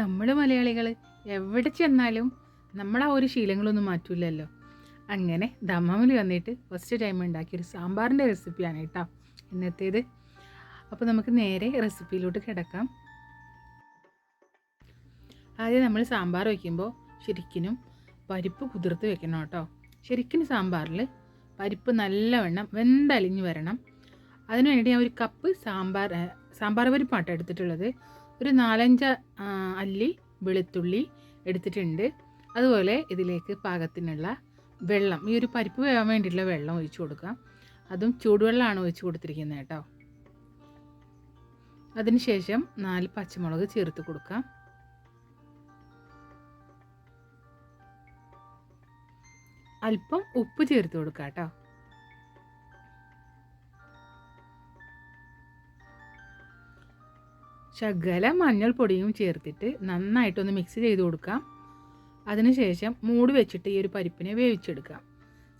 നമ്മൾ മലയാളികൾ എവിടെ ചെന്നാലും നമ്മളാ ഒരു ശീലങ്ങളൊന്നും മാറ്റില്ലല്ലോ അങ്ങനെ ദമ്മാമിൽ വന്നിട്ട് ഫസ്റ്റ് ടൈം ഉണ്ടാക്കിയൊരു സാമ്പാറിന്റെ റെസിപ്പിയാണ് കേട്ടോ ഇന്നത്തേത്. അപ്പോൾ നമുക്ക് നേരെ റെസിപ്പിയിലോട്ട് കിടക്കാം. ആദ്യം നമ്മൾ സാമ്പാർ വയ്ക്കുമ്പോൾ ശരിക്കിനും പരിപ്പ് കുതിർത്ത് വെക്കണം കേട്ടോ. ശരിക്കും സാമ്പാറിൽ പരിപ്പ് നല്ലവണ്ണം വെന്തലിഞ്ഞ് വരണം. അതിനു വേണ്ടി ഞാൻ ഒരു കപ്പ് സാമ്പാർ സാമ്പാർ പരിപ്പാട്ടോ എടുത്തിട്ടുള്ളത്. ഒരു നാലഞ്ച് അല്ലി വെളുത്തുള്ളി എടുത്തിട്ടുണ്ട്. അതുപോലെ ഇതിലേക്ക് പാകത്തിനുള്ള വെള്ളം ഈ ഒരു പരിപ്പ് വേവാൻ വേണ്ടിയിട്ടുള്ള വെള്ളം ഒഴിച്ചു കൊടുക്കാം അതും ചൂടുവെള്ളമാണ് ഒഴിച്ച് കൊടുത്തിരിക്കുന്നത് കേട്ടോ. അതിനുശേഷം നാല് പച്ചമുളക് ചേർത്ത് കൊടുക്കാം അല്പം ഉപ്പ് ചേർത്ത് കൊടുക്കാം കേട്ടോ. ശകല മഞ്ഞൾപ്പൊടിയും ചേർത്തിട്ട് നന്നായിട്ടൊന്ന് മിക്സ് ചെയ്ത് കൊടുക്കാം. അതിനുശേഷം മൂടി വെച്ചിട്ട് ഈ ഒരു പരിപ്പിനെ വേവിച്ചെടുക്കാം.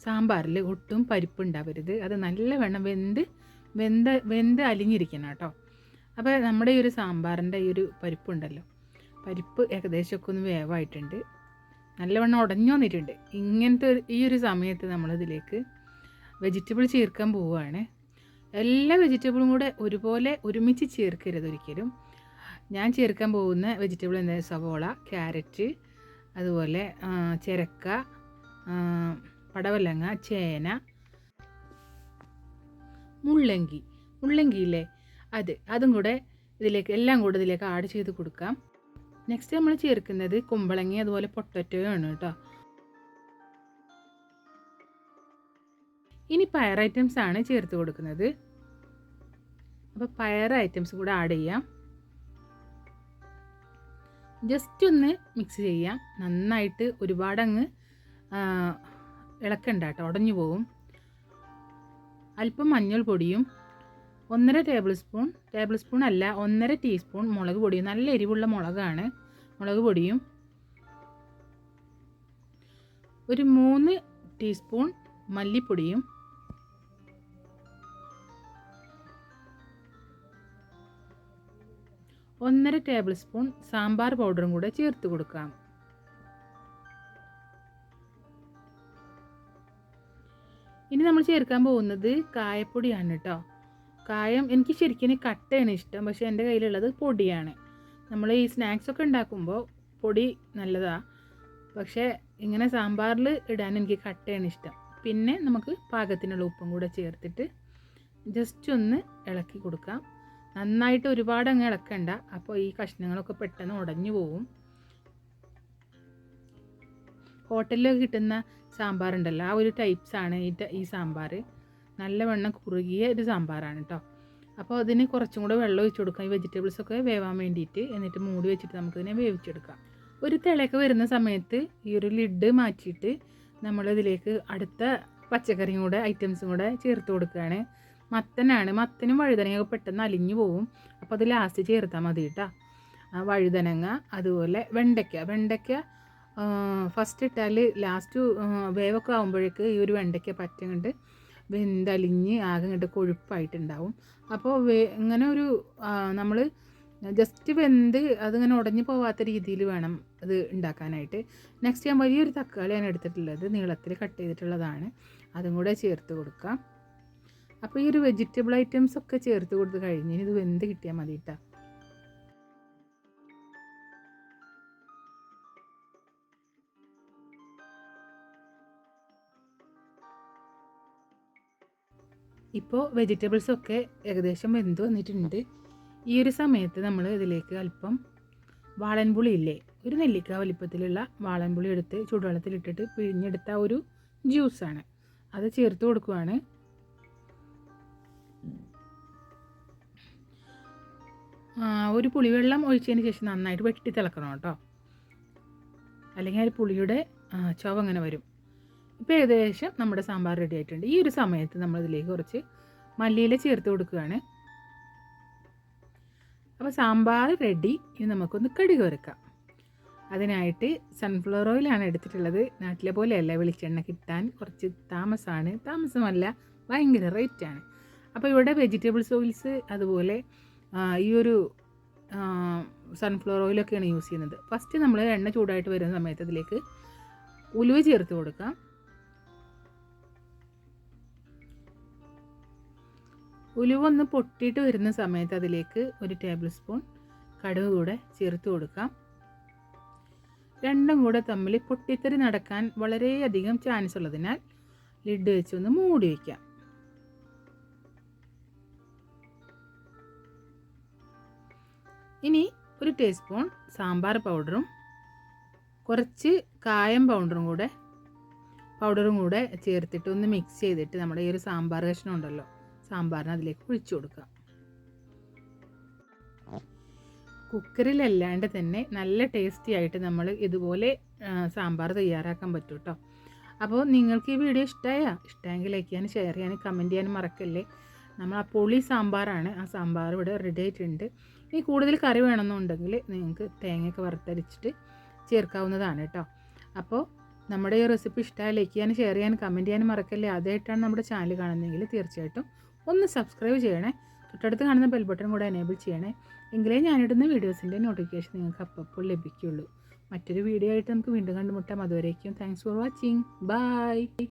സാമ്പാറിൽ ഒട്ടും പരിപ്പ് ഉണ്ടാവരുത് അത് നല്ലവണ്ണം വെന്ത് വെന്ത് വെന്ത് അലിഞ്ഞിരിക്കണം കേട്ടോ. അപ്പോൾ നമ്മുടെ ഈ ഒരു സാമ്പാറിന്റെ ഈ ഒരു പരിപ്പുണ്ടല്ലോ. പരിപ്പ് ഏകദേശമൊക്കെ ഒന്ന് വേവായിട്ടുണ്ട്. നല്ലവണ്ണം ഉടഞ്ഞു വന്നിട്ടുണ്ട് ഇങ്ങനത്തെ ഈ ഒരു സമയത്ത് നമ്മളിതിലേക്ക് വെജിറ്റബിൾ ചേർക്കാൻ പോവുകയാണ്. എല്ലാ വെജിറ്റബിളും കൂടെ ഒരുപോലെ ഒരുമിച്ച് ചേർക്കരുത് ഒരിക്കലും. ഞാൻ ചേർക്കാൻ പോകുന്ന വെജിറ്റബിൾ എന്താ? സവോള ക്യാരറ്റ് അതുപോലെ ചിരക്ക പടവലങ്ങ ചേന മുള്ളങ്കി. മുള്ളങ്കിയില്ലേ അത് അതും കൂടെ ഇതിലേക്ക് എല്ലാം കൂടെ ഇതിലേക്ക് ആഡ് ചെയ്ത് കൊടുക്കാം. നെക്സ്റ്റ് നമ്മൾ ചേർക്കുന്നത് കുമ്പളങ്ങി അതുപോലെ പൊട്ടറ്റോ ആണ് കേട്ടോ. ഇനി പയർ ഐറ്റംസ് ആണ് ചേർത്ത് കൊടുക്കുന്നത്. അപ്പോൾ പയർ ഐറ്റംസ് കൂടെ ആഡ് ചെയ്യാം. ജസ്റ്റ് ഒന്ന് മിക്സ് ചെയ്യാം. നന്നായിട്ട് ഒരുപാടങ്ങ് ഇളക്കണ്ട കേട്ടോ ഉടഞ്ഞു പോവും. അല്പം മഞ്ഞൾപ്പൊടിയും ഒന്നര ടേബിൾ സ്പൂൺ ടേബിൾ സ്പൂൺ അല്ല ഒന്നര ടീസ്പൂൺ മുളക് പൊടിയും. നല്ല എരിവുള്ള മുളകാണ് മുളക് പൊടിയും. ഒരു മൂന്ന് ടീസ്പൂൺ മല്ലിപ്പൊടിയും. ഒന്നര ടേബിൾ സ്പൂൺ സാമ്പാർ പൗഡറും കൂടെ ചേർത്ത് കൊടുക്കാം. ഇനി നമ്മൾ ചേർക്കാൻ പോകുന്നത് കായപ്പൊടിയാണ് കേട്ടോ കായം എനിക്ക് ശരിക്കും കട്ടയാണ് ഇഷ്ടം പക്ഷേ എന്റെ കയ്യിലുള്ളത് പൊടിയാണ്. നമ്മൾ ഈ സ്നാക്സ് ഒക്കെ ഉണ്ടാക്കുമ്പോൾ പൊടി നല്ലതാണ് പക്ഷേ ഇങ്ങനെ സാമ്പാറിൽ ഇടാൻ എനിക്ക് കട്ടയാണ് ഇഷ്ടം. പിന്നെ നമുക്ക് പാകത്തിനുള്ള ഉപ്പും കൂടെ ചേർത്തിട്ട് ജസ്റ്റ് ഒന്ന് ഇളക്കി കൊടുക്കാം. നന്നായിട്ട് ഒരുപാട് അങ്ങ് ഇളക്കണ്ട. അപ്പോൾ ഈ കഷ്ണങ്ങളൊക്കെ പെട്ടെന്ന് ഉടഞ്ഞു പോവും. ഹോട്ടലിൽ കിട്ടുന്ന സാമ്പാർ ഉണ്ടല്ലോ ആ ഒരു ടൈപ്സ് ആണ് ഈ ഈ സാമ്പാർ നല്ലവണ്ണം കുറുകിയ ഒരു സാമ്പാറാണ് കേട്ടോ അപ്പോൾ അതിന് കുറച്ചും കൂടെ വെള്ളം ഒഴിച്ചു കൊടുക്കാം. ഈ വെജിറ്റബിൾസ് ഒക്കെ വേവാൻ വേണ്ടിയിട്ട് എന്നിട്ട് മൂടി വെച്ചിട്ട് നമുക്കിതിനെ വേവിച്ചെടുക്കാം. ഒരു തിളയൊക്കെ വരുന്ന സമയത്ത് ഈ ഒരു ലിഡ് മാറ്റിയിട്ട് നമ്മളിതിലേക്ക് അടുത്ത പച്ചക്കറിയും കൂടെ ഐറ്റംസും കൂടെ ചേർത്ത് കൊടുക്കുകയാണ്. മത്തനാണ്. മത്തനും വഴുതനങ്ങയൊക്കെ പെട്ടെന്ന് അലിഞ്ഞു പോവും. അപ്പോൾ അത് ലാസ്റ്റ് ചേർത്താൽ മതി കേട്ടോ ആ വഴുതനങ്ങ അതുപോലെ വെണ്ടയ്ക്ക. വെണ്ടയ്ക്ക ഫസ്റ്റ് ഇട്ടാൽ ലാസ്റ്റ് വേവൊക്കെ ആകുമ്പോഴേക്ക് ഈ ഒരു വെണ്ടയ്ക്ക പറ്റങ്ങണ്ട് വെന്തലിഞ്ഞ് ആകെ ഇങ്ങോട്ട് കൊഴുപ്പായിട്ടുണ്ടാവും. അപ്പോൾ വേ ഇങ്ങനെ ഒരു നമ്മൾ ജസ്റ്റ് വെന്ത് അതിങ്ങനെ ഉടഞ്ഞു പോവാത്ത രീതിയിൽ വേണം അത് ഉണ്ടാക്കാനായിട്ട് നെക്സ്റ്റ് ഞാൻ വലിയൊരു തക്കാളിയാണ് എടുത്തിട്ടുള്ളത്. നീളത്തിൽ കട്ട് ചെയ്തിട്ടുള്ളതാണ്. അതും കൂടെ ചേർത്ത് കൊടുക്കാം. അപ്പോൾ ഈ ഒരു വെജിറ്റബിൾ ഐറ്റംസ് ഒക്കെ ചേർത്ത് കൊടുത്ത് കഴിഞ്ഞ് ഇത് വെന്ത് കിട്ടിയാൽ മതി കേട്ടോ ഇപ്പോൾ വെജിറ്റബിൾസ് ഒക്കെ ഏകദേശം വെന്ത് വന്നിട്ടുണ്ട്. ഈ ഒരു സമയത്ത് നമ്മൾ ഇതിലേക്ക് അല്പം വാളൻപുളി ഇല്ലേ ഒരു നെല്ലിക്ക വലിപ്പത്തിലുള്ള വാളൻപുളി എടുത്ത് ചൂടുവെള്ളത്തിലിട്ടിട്ട് പിഴിഞ്ഞെടുത്ത ഒരു ജ്യൂസാണ് അത് ചേർത്ത് കൊടുക്കുവാണ്. ഒരു പുളിവെള്ളം ഒഴിച്ചതിന് ശേഷം നന്നായിട്ട് വെട്ടി തിളക്കണം കേട്ടോ. അല്ലെങ്കിൽ ആ പുളിയുടെ ചുവ അങ്ങനെ വരും. ഇപ്പോൾ ഏകദേശം നമ്മുടെ സാമ്പാർ റെഡി ആയിട്ടുണ്ട്. ഈ ഒരു സമയത്ത് നമ്മളിതിലേക്ക് കുറച്ച് മല്ലിയില ചേർത്ത് കൊടുക്കുകയാണ്. അപ്പോൾ സാമ്പാർ റെഡി ഇനി നമുക്കൊന്ന് കടുക് വരക്കാം അതിനായിട്ട് സൺഫ്ലവർ ഓയിലാണ് എടുത്തിട്ടുള്ളത്. നാട്ടിലെ പോലെയല്ല വെളിച്ചെണ്ണ കിട്ടാൻ കുറച്ച് താമസമാണ് താമസമല്ല ഭയങ്കര റേറ്റാണ് അപ്പോൾ ഇവിടെ വെജിറ്റബിൾസ് ഓയിൽസ് അതുപോലെ ഈ ഒരു സൺഫ്ലവർ ഓയിലൊക്കെയാണ് യൂസ് ചെയ്യുന്നത്. ഫസ്റ്റ് നമ്മൾ എണ്ണ ചൂടായിട്ട് വരുന്ന സമയത്ത് അതിലേക്ക് ഉലുവ ചേർത്ത് കൊടുക്കാം. ഉലുവ ഒന്ന് പൊട്ടിയിട്ട് വരുന്ന സമയത്ത് അതിലേക്ക് ഒരു ടേബിൾ സ്പൂൺ കടുക് കൂടെ ചേർത്ത് കൊടുക്കാം. രണ്ടും കൂടെ തമ്മിൽ പൊട്ടിത്തെറി നടക്കാൻ വളരെയധികം ചാൻസ് ഉള്ളതിനാൽ ലിഡ് വെച്ചൊന്ന് മൂടി വയ്ക്കാം ഇനി ഒരു ടീസ്പൂൺ സാമ്പാർ പൗഡറും കുറച്ച് കായം പൗഡറും കൂടെ പൗഡറും കൂടെ ചേർത്തിട്ട് ഒന്ന് മിക്സ് ചെയ്തിട്ട് നമ്മുടെ ഈ ഒരു സാമ്പാർ കഷ്ണം ഉണ്ടല്ലോ സാമ്പാറിന് അതിലേക്ക് ഒഴിച്ചു കൊടുക്കാം കുക്കറിലല്ലാണ്ട് തന്നെ നല്ല ടേസ്റ്റി ആയിട്ട് നമ്മൾ ഇതുപോലെ സാമ്പാർ തയ്യാറാക്കാൻ പറ്റും കേട്ടോ അപ്പോൾ നിങ്ങൾക്ക് ഈ വീഡിയോ ഇഷ്ടമായ ഇഷ്ടമെങ്കിൽ ലൈക്ക് ചെയ്യാനും ഷെയർ ചെയ്യാനും കമന്റ് ചെയ്യാനും മറക്കല്ലേ? നമ്മൾ ആ പൊളി സാമ്പാറാണ്. ആ സാമ്പാർ ഇവിടെ റെഡി ആയിട്ടുണ്ട്. ഇനി കൂടുതൽ കറി വേണമെന്നുണ്ടെങ്കിൽ നിങ്ങൾക്ക് തേങ്ങയൊക്കെ വറുത്തരിച്ചിട്ട് ചേർക്കാവുന്നതാണ് കേട്ടോ. അപ്പോൾ നമ്മുടെ ഈ റെസിപ്പി ഇഷ്ടമായ ലൈക്ക് ചെയ്യാനും ഷെയർ ചെയ്യാൻ കമന്റ് ചെയ്യാൻ മറക്കല്ലേ? ആദ്യമായിട്ടാണ് നമ്മുടെ ചാനൽ കാണുന്നതെങ്കിൽ തീർച്ചയായിട്ടും ഒന്ന് സബ്സ്ക്രൈബ് ചെയ്യണേ. തൊട്ടടുത്ത് കാണുന്ന ബെൽ ബട്ടൺ കൂടെ എനേബിൾ ചെയ്യണേ. എങ്കിലേ ഞാനിടുന്ന വീഡിയോസിന്റെ നോട്ടിഫിക്കേഷൻ നിങ്ങൾക്ക് അപ്പോൾ ലഭിക്കുകയുള്ളൂ. മറ്റൊരു വീഡിയോ ആയിട്ട് നമുക്ക് വീണ്ടും കണ്ടുമുട്ടാം. അതുവരേക്കും താങ്ക്സ് ഫോർ വാച്ചിങ് ബൈ